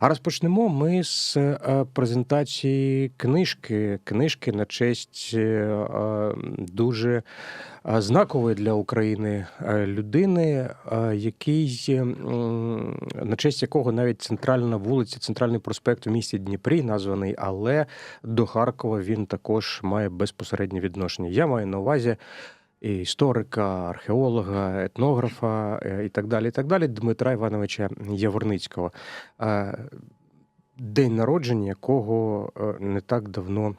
А розпочнемо ми з е, презентації книжки. Книжки на честь е, е, дуже знакової для України людини, який на честь якого навіть центральна вулиця, центральний проспект у місті Дніпрі названий, але до Харкова він також має безпосереднє відношення. Я маю на увазі і історика, археолога, етнографа е, і так далі. І так далі, Дмитра Івановича Яворницького, е, день народження якого е, не так давно.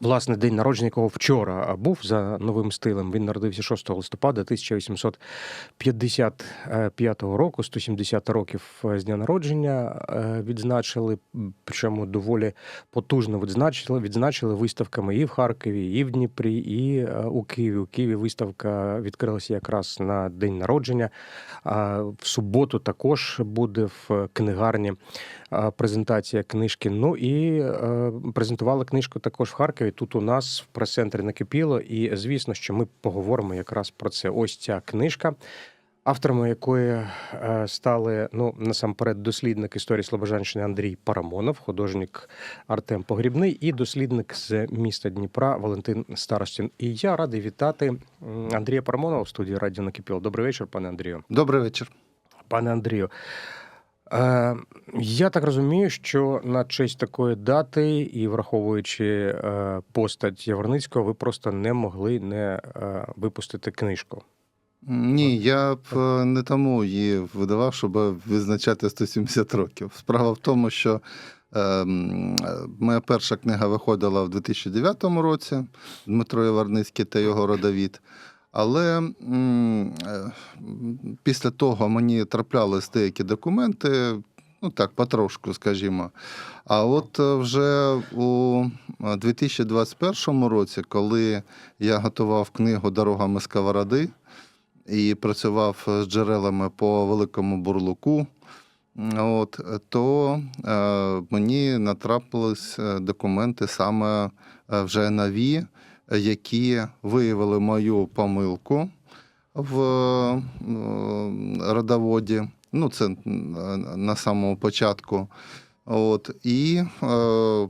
Власне, день народження якого вчора був за новим стилем. Він народився 6 листопада 1855 року, 170 років з дня народження е, відзначили, причому доволі потужно відзначили, відзначили виставками і в Харкові, і в Дніпрі, і е, у Києві. У Києві виставка відкрилася якраз на день народження. В суботу також буде в книгарні е, презентація книжки. Ну і е, презентували книжку також в Харкові. Тут у нас в прес-центрі накипіло. І звісно, що ми поговоримо якраз про це. Ось ця книжка. Авторами якої е, стали ну насамперед дослідник історії Слобожанщини Андрій Парамонов, художник Артем Погрібний і дослідник з міста Дніпра Валентин Старостін. І я радий вітати Андрія Парамонова в студії Радіо Накипіло. Добрий вечір, пане Андрію. Добрий вечір. Пане Андрію, я так розумію, що на честь такої дати і враховуючи е, постать Яворницького, ви просто не могли не е, випустити книжку. Ні, я б е, не тому її видавав, щоб відзначати 170 років. Справа в тому, що е, е, моя перша книга виходила в 2009 році Дмитро Єварницький та його родовід. Але е, після того мені траплялись деякі документи, ну так, потрошку, скажімо. А от е, вже у е, 2021 році, коли я готував книгу Дорогами сковороди і працював з джерелами по великому бурлуку, от, то е, мені натрапились е, документи саме е, вже нові, е, які виявили мою помилку в е, родоводі. Ну, це е, на самому початку. От, і, е,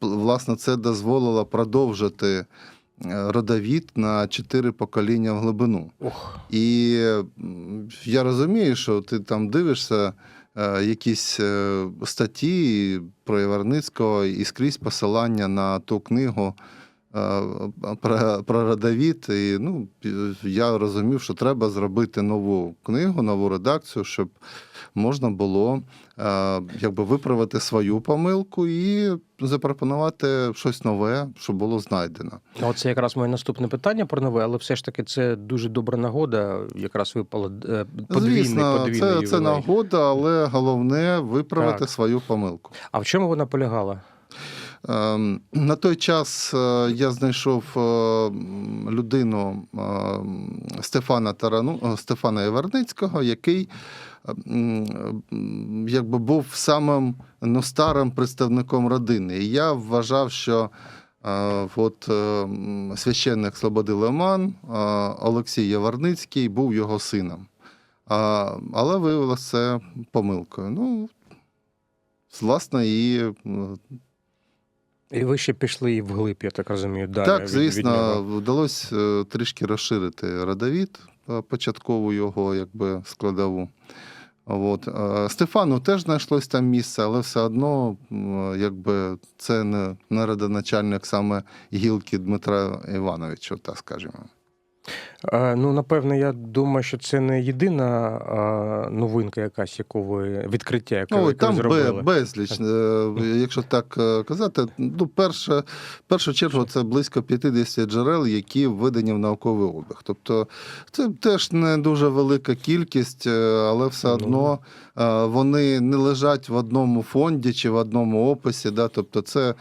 власне, це дозволило продовжити родовід на чотири покоління в глибину. Ох, І я розумію, що ти там дивишся якісь статті про Яворницького і скрізь посилання на ту книгу про, про родовід. І ну, я розумів, що треба зробити нову книгу, нову редакцію, щоб можна було е, якби виправити свою помилку і запропонувати щось нове, що було знайдено. Оце якраз моє наступне питання про нове, але все ж таки це дуже добра нагода. Якраз випала е, подвійний, Звісно, подвійний це, це нагода, але головне виправити Так. свою помилку. А в чому вона полягала? Ем, На той час е, я знайшов е, людину е, Стефана Тарану, Стефана Яворницького, який е, м, м, якби був самим ну, старим представником родини. І я вважав, що от, священник Слободи Леман Олексій Яворницький був його сином. Але виявилося помилкою. Ну, власне, і І ви ще пішли і вглиб, я так розумію. Далі так, від- від звісно, нього. вдалося е, трішки розширити родовід, е, початкову його якби, складову. От. Стефану теж знайшлось там місце, але все одно якби, це не, не родоначальник саме гілки Дмитра Івановича, так скажімо. Е, Ну, напевне, я думаю, що це не єдина новинка, якась, яку ви відкриття, яке, Ну, ви там зробили. бе- безліч. Е, Якщо так е, казати, ну, перше, першу чергу це близько 50 джерел, які введені в науковий обіг. Тобто це теж не дуже велика кількість, але все Ну, одно е, вони не лежать в одному фонді чи в одному описі. Да? Тобто це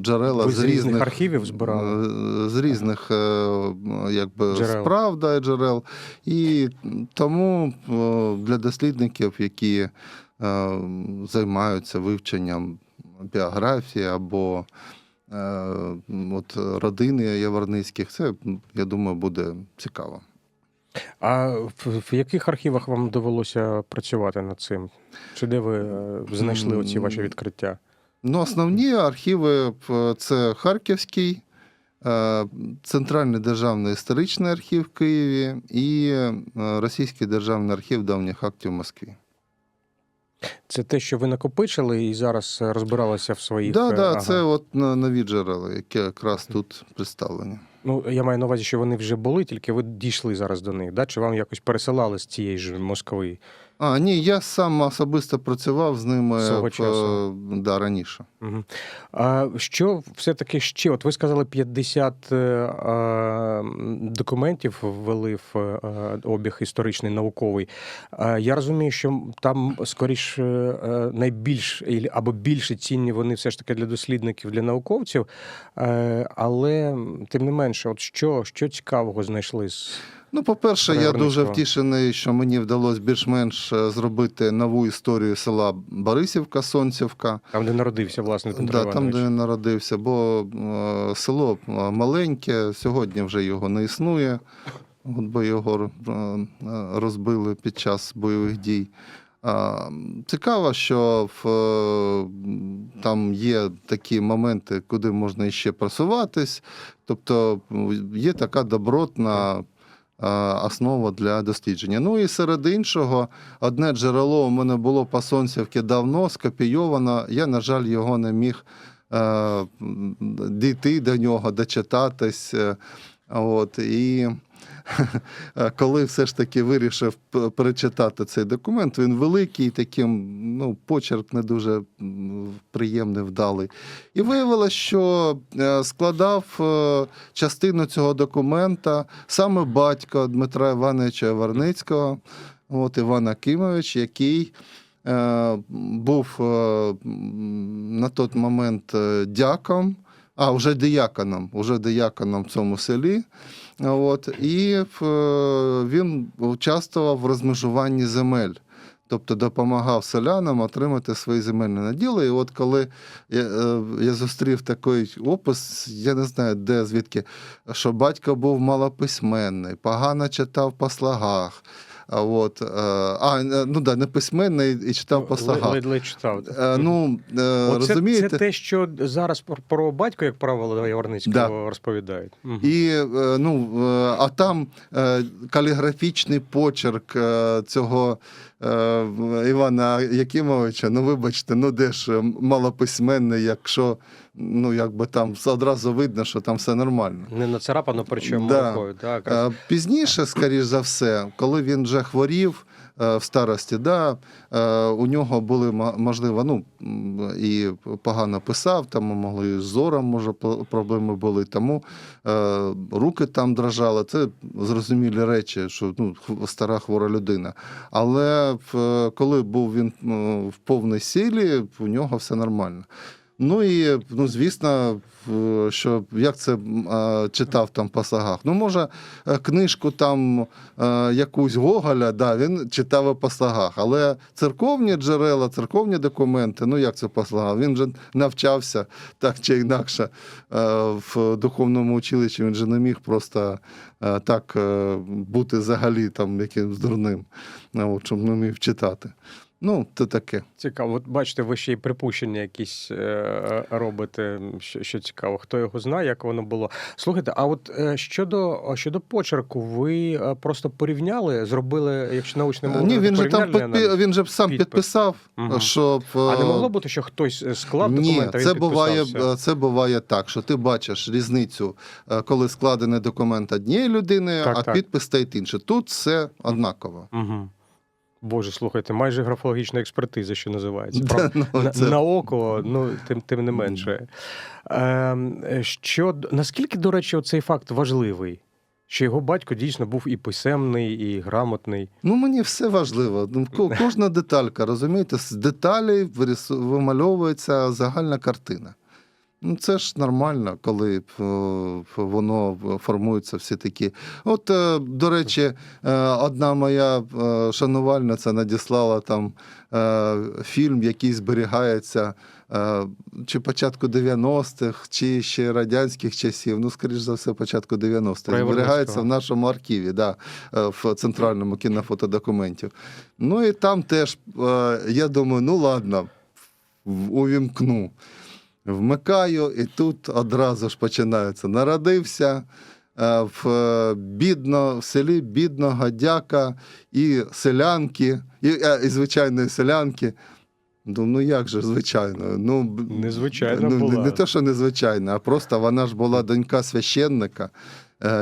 джерела Ви з з різних архівів збирали? е, З різних е, якби, Джерел. справ да, джерел. І тому е, для дослідників, які е, займаються вивченням біографії або е, от, родини Яворницьких, це, я думаю, буде цікаво. А в, в яких архівах вам довелося працювати над цим? Чи де ви е, знайшли оці ваші відкриття? Ну, основні архіви це Харківський, е, Центральний державний історичний архів в Києві і е, Російський державний архів давніх актів в Москві. Це те, що ви накопичили і зараз е, розбиралися в своїх. Так, е, да, ага. це от нові джерела, які якраз тут представлені. Ну, я маю на увазі, що вони вже були, тільки ви дійшли зараз до них. Да? Чи вам якось пересилали з цієї ж Москви? А, ні, я сам особисто працював з ними Свого часу. е, да, раніше. Угу. А що все-таки ще? От ви сказали, 50 е, е, документів ввели в е, обіг історичний науковий. Е, я розумію, що там скоріш е, найбільш або більше цінні вони все ж таки для дослідників, для науковців. Е, але тим не менше, от що, що цікавого знайшли з Ну, по-перше, я дуже втішений, що мені вдалося більш-менш е, зробити нову історію села Борисівка, Сонцівка. там, де народився власне Дмитро Да, там, де народився, бо е, село е, маленьке, сьогодні вже його не існує, от бо його розбили під час бойових дій. Цікаво, що в, там є такі моменти, куди можна іще просуватись. Тобто є така добротна основа для дослідження. Ну і серед іншого, одне джерело у мене було по Сонцівки давно скопійовано. Я, на жаль, його не міг е, дійти до нього, дочитатись. От, і коли все ж таки вирішив перечитати цей документ, він великий, таким ну, почерк не дуже приємний, вдалий. І виявилося, що е, складав е, частину цього документа саме батько Дмитра Івановича Варницького, от Іван Акимович, який е, був на той момент дяком, а вже дияконом, вже дияконом в цьому селі. От, і е, він участвував в розмежуванні земель. Тобто допомагав селянам отримати свої земельні наділи. І от коли я, е, я зустрів такий опис, я не знаю, де звідки, що батько був малописьменний, погано читав по слогах. А, от, е, а е, ну да, не письменний і читав по слогах. Ледь-ледь читав. Е, Ну, Оце, розумієте? це те, що зараз про, батька, як правило, Яворницького Да. розповідають. Мгм. І ну, а там каліграфічний почерк цього Івана Якимовича. Ну, вибачте, ну де ж малописьменний, якщо ну, якби там одразу видно, що там все нормально. Не нацарапано, причому Да. рукою. Да, якраз. Е, Пізніше, скоріш за все, коли він вже хворів е, в старості, да, е, у нього були можливо, ну і погано писав, там могли з зором, може, проблеми були. Тому руки там дрожали. Це зрозумілі речі, що ну, стара хвора людина. Але коли був він в повній силі, у нього все нормально. Ну і ну, звісно, що як це читав там по сагах. Ну, може, е, книжку там е, якусь Гоголя, да, він читав по сагах. Але церковні джерела, церковні документи, ну як це по сагах? Він же навчався так чи інакше е, в духовному училищі. Він же не міг просто так бути взагалі там якимсь дурним, е, от, щоб не міг читати. Ну, це таке. Цікаво. От бачите, ви ще й припущення якісь е, робите, що, що цікаво. Хто його знає, як воно було. Слухайте, а от е, щодо, щодо почерку, ви е, просто порівняли, зробили, якщо научним мовою, Ні, він же там підпи- він же сам підпис. підписав, Мгм. щоб А не е, могло бути, що хтось е, склав Ні, документи, а він це буває, е, це буває так, що ти бачиш різницю, е, коли складений документ однієї людини, Так, а так. підпис стоїть інший. Тут все однаково. Угу. Боже, слухайте, майже графологічна експертиза, що називається. Да, ну, на, це- на око, ну тим, тим не менше. Ем, що, наскільки, до речі, цей факт важливий? Що його батько дійсно був і писемний, і грамотний. Ну, мені все важливо. Ну, Кожна деталька, розумієте, з деталей вимальовується загальна картина. Ну, це ж нормально, коли е, воно формується всі такі. От, е, до речі, е, одна моя шанувальниця надіслала там фільм, який зберігається чи початку 90-х, чи ще радянських часів. Ну, скоріш за все, початку 90-х. Зберігається в нашому архіві, да, в центральному кінофотодокументів. Ну і там теж, я думаю, ну ладно, увімкну. Вмикаю, і тут одразу ж починається. Народився е, в е, бідно, в селі бідного дяка і селянки, і, е, і звичайної селянки. Ну, ну як же, звичайно. Ну, Незвичайно ну, була. Не, не те, що незвичайно, а просто вона ж була донька священника.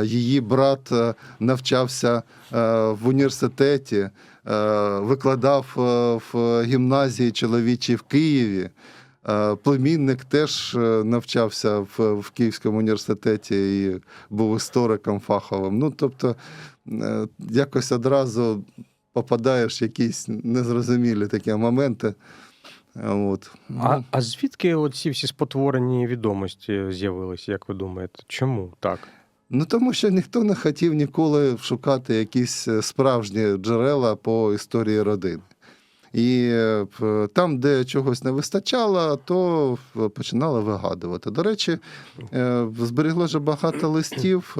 Її брат навчався в університеті, викладав в гімназії чоловічій в Києві. Е, Племінник теж е, навчався в, в Київському університеті і був істориком фаховим. Ну, тобто, е, якось одразу попадаєш в якісь незрозумілі такі моменти. От. А, Ну, а звідки оці всі спотворені відомості з'явилися, як ви думаєте? Чому так? Ну, тому що ніхто не хотів ніколи шукати якісь справжні джерела по історії родини. І е, там, де чогось не вистачало, то е, починали вигадувати. До речі, е, зберегло багато листів.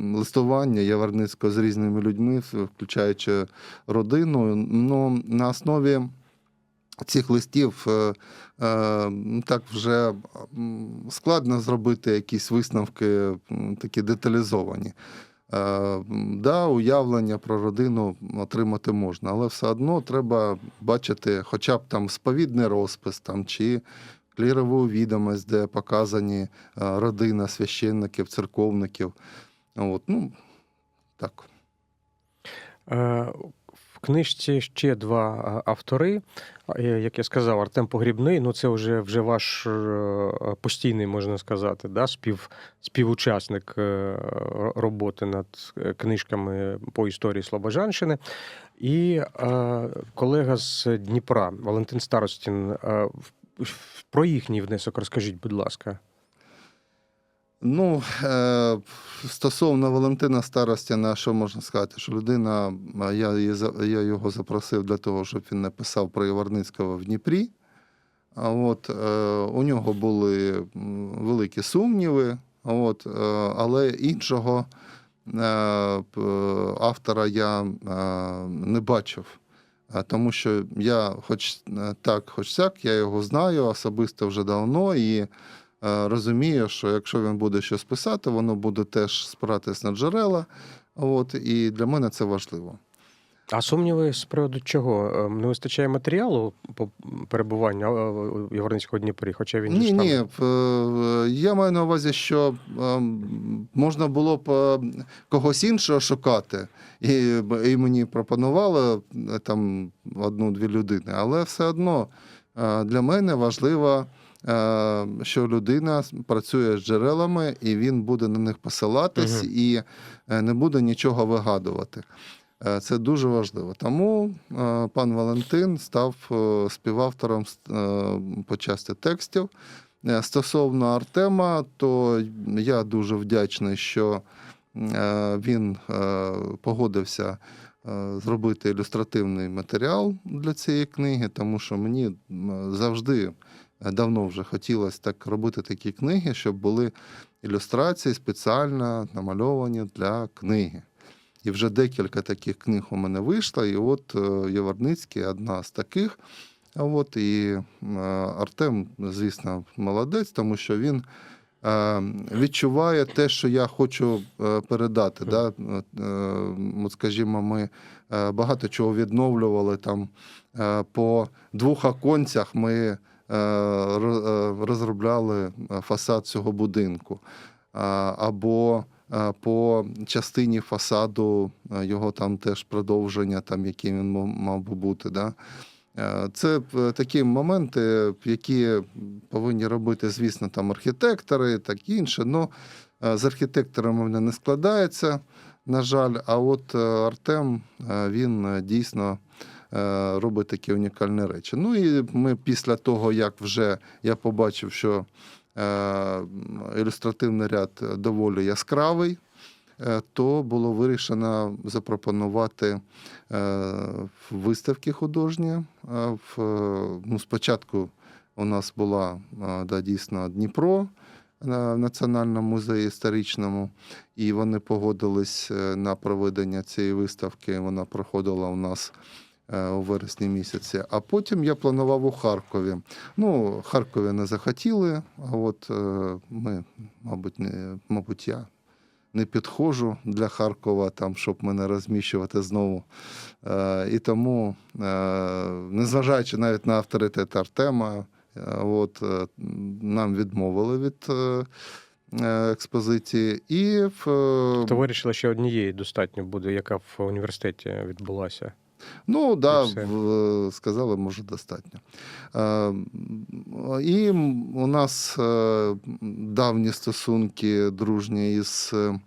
Листування Яворницького з різними людьми, включаючи родину. Ну, на основі цих листів так вже складно зробити якісь висновки такі деталізовані. Е, Да, уявлення про родину отримати можна, але все одно треба бачити хоча б там сповідний розпис там, чи клірову відомість, де показані е, родина священників, церковників. От, ну, так. Книжці ще два автори. Як я сказав, Артем Погрібний, ну це вже, вже ваш е, постійний, можна сказати, да, спів, співучасник е, роботи над е, книжками по історії Слобожанщини. І колега з Дніпра Валентин Старостін. Про їхній внесок розкажіть, будь ласка. Ну, е, стосовно Валентина Старостіна, що можна сказати, що людина, я, я його запросив для того, щоб він написав про Яворницького в Дніпрі. А от, е, у нього були великі сумніви, от, е, але іншого автора я не бачив. Тому що я, хоч так, хоч сяк, я його знаю особисто вже давно і е, розумію, що якщо він буде щось писати, воно буде теж спиратись на джерела. От, і для мене це важливо. А сумніви з приводу чого? Е, Не вистачає матеріалу по перебуванню е, у Яворницького Дніпрі, хоча він Ні, ні. Я маю на увазі, що ем, можна було б когось іншого шукати, і, і мені пропонували там одну-дві людини, але все одно для мене важливо, що людина працює з джерелами, і він буде на них посилатись Мгм. і е, не буде нічого вигадувати. Е, Це дуже важливо. Тому е, пан Валентин став е, співавтором е, по часті текстів. Е, Стосовно Артема, то я дуже вдячний, що е, він е, погодився е, зробити ілюстративний матеріал для цієї книги, тому що мені завжди е, давно вже хотілося так робити такі книги, щоб були ілюстрації спеціально намальовані для книги. І вже декілька таких книг у мене вийшло, і от е, Яворницький одна з таких. А от і е, Артем, звісно, молодець, тому що він е, відчуває те, що я хочу е, передати. Да? От, е, скажімо, ми е, багато чого відновлювали там е, по двох оконцях. Ми е, е, розробляли е, фасад цього будинку. Або е, по частині фасаду е, його там теж продовження, там, яким він мав- би бути. Да? Е, Це е, такі моменти, які повинні робити, звісно, там архітектори, так інше. Ну, е, з архітекторами мене не складається, на жаль. А от е, Артем, е, він е, дійсно е, робить такі унікальні речі. Ну і ми після того, як вже я побачив, що е, ілюстративний ряд доволі яскравий, е, то було вирішено запропонувати е, виставки художні. Е, е, ну, спочатку у нас була е, да, дійсно Дніпро в Національному музеї історичному, і вони погодились е, на проведення цієї виставки. Вона проходила у нас е, у вересні місяці. А потім я планував у Харкові. Ну, Харкові не захотіли, а от е, ми, мабуть, не, мабуть, я не підходжу для Харкова, там, щоб мене розміщувати знову. Е, І тому, е, незважаючи навіть на авторитет Артема, е, от, е, нам відмовили від е, е, експозиції. І в, е, То вирішили, що однієї достатньо буде, яка в університеті відбулася. Ну, да, в- сказали, може, достатньо. Е, І у нас е, давні стосунки дружні із е,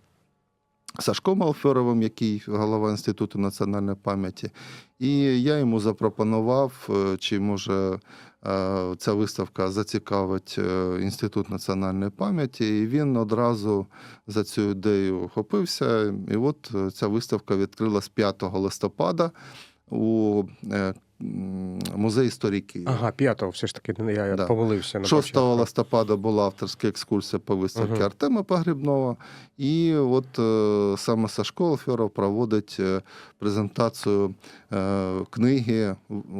Сашком Алферовим, який голова Інституту національної пам'яті. І я йому запропонував, е, чи може е, ця виставка зацікавить е, Інститут національної пам'яті. І він одразу за цю ідею охопився. І от ця виставка відкрилась 5 листопада у м, музеї історії Києва. Ага, п'ятого все ж таки я Да. помилився на 6 початку. листопада була авторська екскурсія по виставці Мгм. Артема Погрібнова. І от е, саме Сашко Алферов проводить е, презентацію е, книги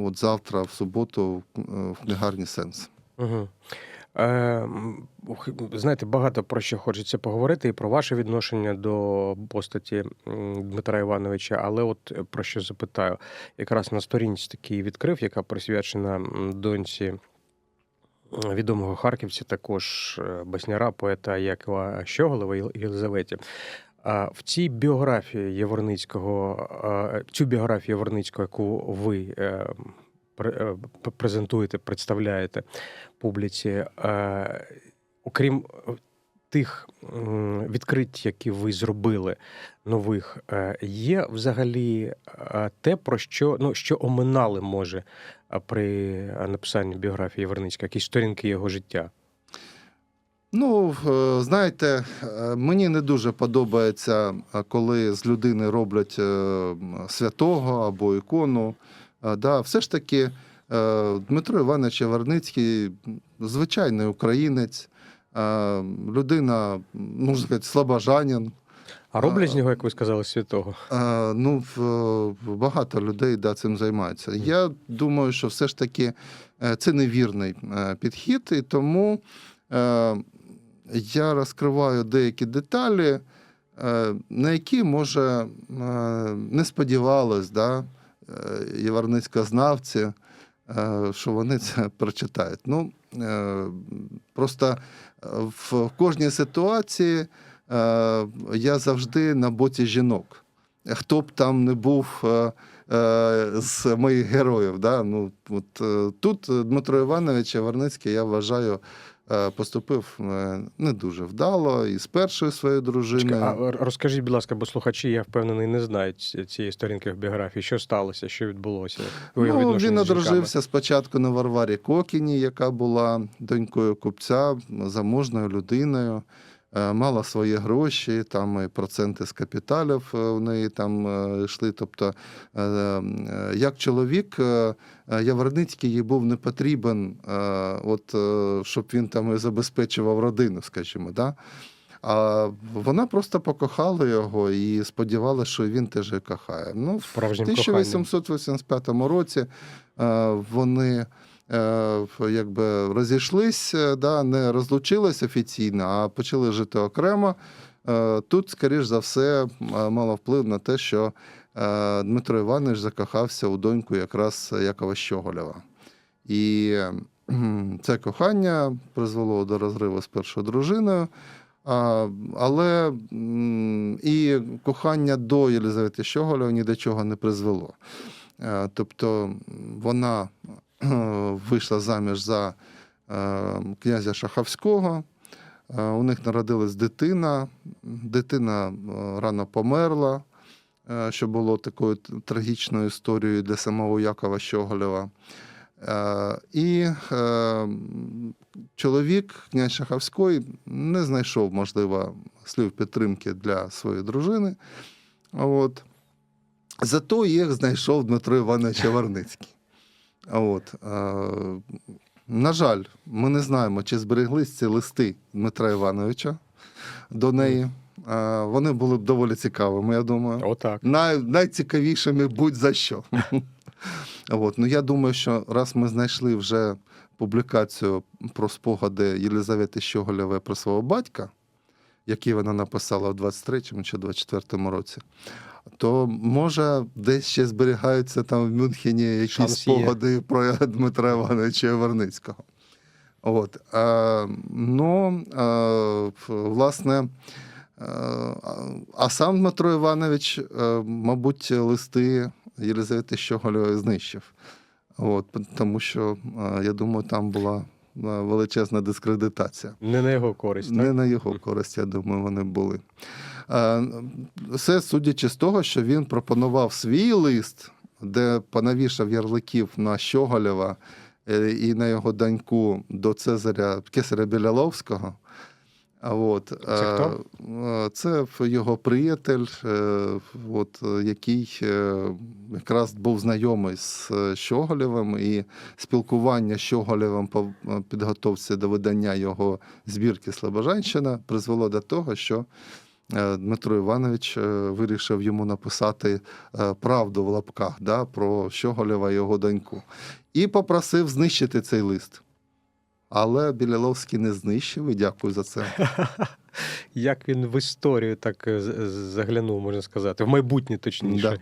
от завтра, в суботу, в- в книгарні Сенс. Угу. Е, м, ух, знаєте, багато про що хочеться поговорити, і про ваше відношення до постаті Дмитра Івановича, але от е, про що запитаю. Якраз на сторінці такий відкрив, яка присвячена доньці відомого харківця, також е, басняра, поета Якова Щоголева Єлизаветі. В цій біографії Яворницького, е, цю біографію Яворницького, яку ви е, е, п- презентуєте, представляєте публіці, е, окрім е, тих відкриттів, які ви зробили нових, е, є взагалі е, те, про що, ну, що оминали може е, при е, написанні біографії Яворницького, якісь сторінки його життя. Ну, е, знаєте, е, мені не дуже подобається, е, коли з людини роблять е, святого або ікону. Да, все ж таки, е, Дмитро Іванович Яворницький м, звичайний українець, е, людина, можна сказати, слабожанин. А роблять з нього, як ви сказали, святого? Е, Ну, багато людей да, цим займаються. Я думаю, що все ж таки це невірний підхід, і тому я розкриваю деякі деталі, на які, може, не сподівались да, єварницькознавці, е, що вони це прочитають. Ну, е, просто е, в кожній ситуації е, я завжди на боці жінок. Хто б там не був е, е, з моїх героїв. Да? Ну, от, е, тут Дмитро Іванович Яворницький, я вважаю, е, поступив е, не дуже вдало і з першою своєю дружиною. А розкажіть, будь ласка, бо слухачі, я впевнений, не знають цієї сторінки в біографії. Що сталося, що відбулося? Ну, він одружився спочатку на Варварі Кокіні, яка була донькою купця, заможною людиною, е, мала свої гроші, там і проценти з капіталів е, у неї там е, йшли. Тобто, е, е, як чоловік, е, е, Яворницький їй був не потрібен, е, от, е, щоб він там і забезпечував родину, скажімо. Да? А вона просто покохала його і сподівалася, що він теж її кохає. Ну, в 1885 році е, вони е, якби розійшлись, е, да, не розлучились офіційно, а почали жити окремо. Е, Тут, скоріш за все, мало вплив на те, що е, Дмитро Іванович закохався у доньку якраз Якова Щоголєва. І це кохання призвело до розриву з першою дружиною. Але і кохання до Єлизавети Щоголєва ні до чого не призвело. Е, Тобто вона е, вийшла заміж за е, князя Шаховського. Е, У них народилась дитина. Дитина е, рано померла. е, що було такою трагічною історією для самого Якова Щоголєва. І е, чоловік, князь Шаховський, не знайшов, можливо, слів підтримки для своєї дружини. От. Зато їх знайшов Дмитро Іванович Яворницький. От. Е, на жаль, ми не знаємо, чи збереглись ці листи Дмитра Івановича до неї. Е, вони були б доволі цікавими, я думаю. Отак. Най, найцікавішими будь-за що. От. Ну, я думаю, що раз ми знайшли вже публікацію про спогади Єлизавети Щоголєвої про свого батька, який вона написала в 23-му чи 24-му році, то може десь ще зберігаються там в Мюнхені якісь Шанс є. спогади про Дмитра Івановича Яворницького. От. А, ну, а, в- власне, а, а сам Дмитро Іванович, е, мабуть, листи Єлизавети Щоголєвої знищив. От, тому що, е, я думаю, там була е, величезна дискредитація. Не на його користь. Не Так? на його користь, я думаю, вони були. Е, Все судячи з того, що він пропонував свій лист, де понавішав ярликів на Щоголєва е, і на його доньку до Цезаря Кесаря Біляловського. От, Це хто? е, Це його приятель, от, який якраз був знайомий з Щоголєвим, і спілкування з Щоголєвим по підготовці до видання його збірки Слобожанщина призвело до того, що Дмитро Іванович е, вирішив йому написати е, правду в лапках да, про Щоголєва і його доньку. І попросив знищити цей лист. Але Біляловський не знищив, і дякую за це. Як він в історію так е, заглянув, можна сказати, в майбутнє точніше. Да.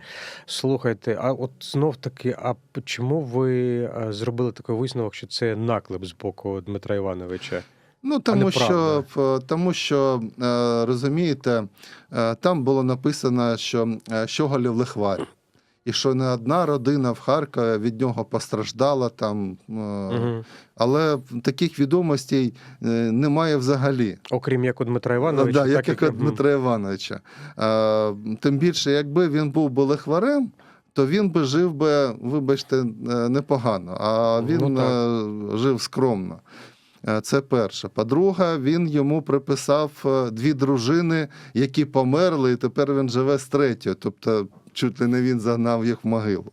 Слухайте, а от знов таки, а чому ви е, зробили такий висновок, що це наклеп з боку Дмитра Івановича? Ну, тому що, тому що е, розумієте, е, там було написано, що е, Щоголів лихвар. І що не одна родина в Харкові від нього постраждала там. Угу. Але таких відомостей немає взагалі. Окрім як у Дмитра Івановича, да, як, так як у Дмитра Івановича. Тим більше, якби він був би лихварем, то він би жив би, вибачте, непогано, а він Ну, жив скромно. Е, Це перше. По-друге, він йому приписав е, дві дружини, які померли, і тепер він живе з третьою. Тобто, чуть ли не він загнав їх в могилу.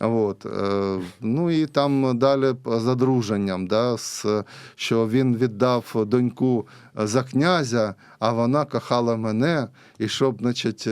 От. е, Ну і там далі за друженням, да, що він віддав доньку за князя, а вона кохала мене, і щоб, значить,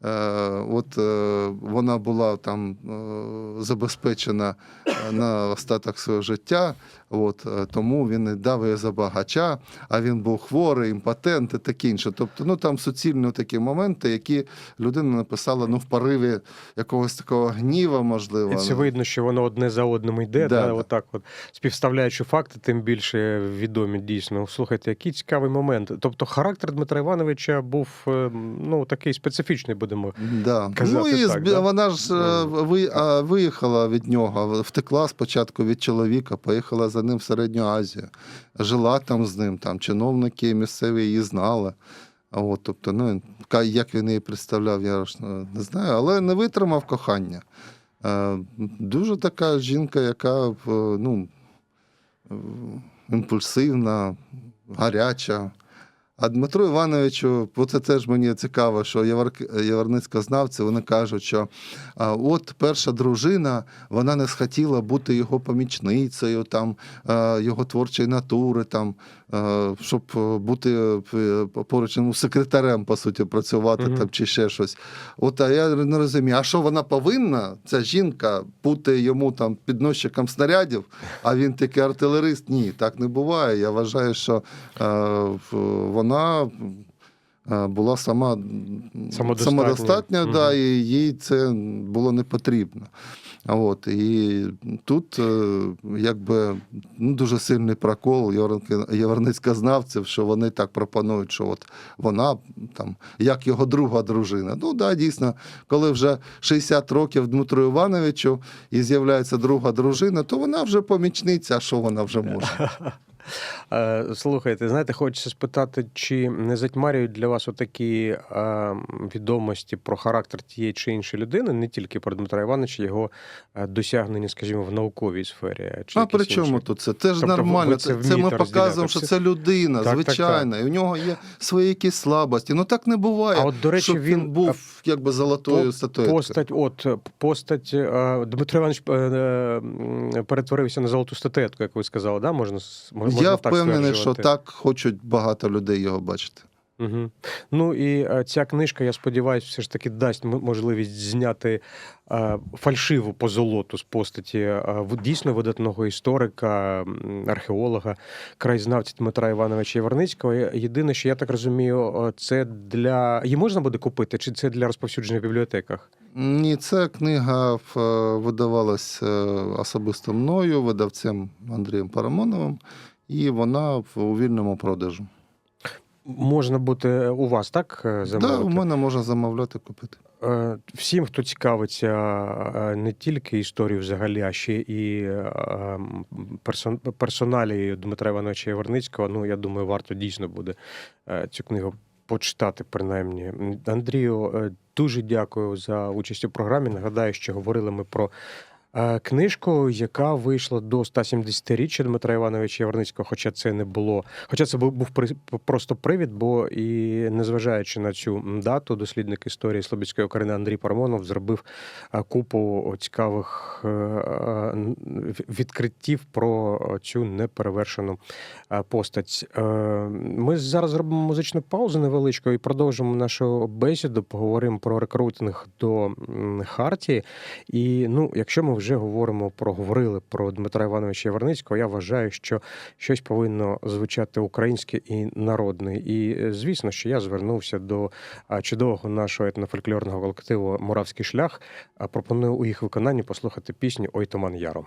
от е, вона була там е, забезпечена е, на остаток свого життя, от, е, тому він і дав її за багача, а він був хворий, імпотент і таке інше. Тобто, ну там суцільні такі моменти, які людина написала ну, в пориві якогось такого гніва, можливо. І це видно, що воно одне за одним йде, Да, да, отак от співставляючи факти, тим більше відомі дійсно. Слухайте, який цікавий момент. Тобто характер Дмитра Івановича був е, ну такий специфічний, будемо. Да. казати ну і так, да? вона ж е, ви, виїхала від нього, втекла спочатку від чоловіка, поїхала за ним в Середню Азію, жила там з ним, там чиновники місцеві її знали. А От, тобто, ну, як він її представляв, я ж е, не знаю, але не витримав кохання. Е, Дуже така жінка, яка е, ну, е, імпульсивна, гаряча. А Дмитру Івановичу, бо це теж мені цікаво, що яворницькознавці вони кажуть, що а, от перша дружина вона не схотіла бути його помічницею, там, його творчої натури, там, щоб е, бути е, поруч ну, секретарем, по суті, працювати Мгм. там, чи ще щось. От а я не розумію, а що вона повинна, ця жінка, бути йому там підносчиком снарядів, а він такий артилерист? Ні, так не буває. Я вважаю, що е, в- вона. е, Була сама Самодостатня. самодостатня, Мгм. да, і їй це було не потрібно. От, і тут е, якби ну, дуже сильний прокол Яворницька- яворницькознавців, що вони так пропонують, що от вона там, як його друга дружина. Ну да, дійсно, коли вже 60 років Дмитру Івановичу і з'являється друга дружина, то вона вже помічниця, а що вона вже може? Е, Слухайте, знаєте, хочеться спитати, чи не затьмарюють для вас отакі е, відомості про характер тієї чи іншої людини, не тільки про Дмитра Івановича, його е, досягнення, скажімо, в науковій сфері. Чи А при чому тут це? Це ж Тобто нормально. це Це, ми показуємо, що Це- людина, Так, так, так. звичайна. І у нього є свої якісь слабості. Ну так не буває. А от, до речі, щоб він, він був якби золотою по- Постать, от постать Дмитро Іванович перетворився на золоту статуетку, як ви сказали, да? Можна с- можна Я так впевнений, що так хочуть багато людей його бачити. Угу. Ну і е, ця книжка, я сподіваюся, все ж таки дасть можливість зняти е, фальшиву позолоту з постаті е, в- дійсно видатного історика, археолога, краєзнавця Дмитра Івановича Яворницького. Єдине, що я так розумію, це для її можна буде купити, чи це для розповсюдження в бібліотеках? Ні, ця книга видавалась особисто мною, видавцем Андрієм Парамоновим, і вона в- у вільному продажу. Можна бути у вас, так? е, Так, Замовити? у мене можна замовляти купити. Е, Всім, хто цікавиться е, не тільки історією взагалі, а ще і е, персон, персоналією Дмитра Івановича Яворницького, ну я думаю, варто дійсно буде цю книгу почитати, принаймні. Андрію, дуже дякую за участь у програмі. Нагадаю, що говорили ми про. Е, Книжку, яка вийшла до 170-річчя Дмитра Івановича Яворницького, хоча це не було, хоча це був, просто привід, бо і незважаючи на цю дату, дослідник історії Слобідської України Андрій Парамонов зробив е, купу цікавих е, відкриттів про цю неперевершену постать. Ми зараз зробимо музичну паузу невеличку і продовжимо нашу бесіду. Поговоримо про рекрутинг до м, Хартії. І ну, якщо ми вже говоримо про говорили про Дмитра Івановича Яворницького, я вважаю, що щось повинно звучати українське і народне. І е, звісно, що я звернувся до чудового нашого етнофольклорного колективу Моравський шлях. Пропоную у їх виконанні послухати пісню Ой Туман Яром.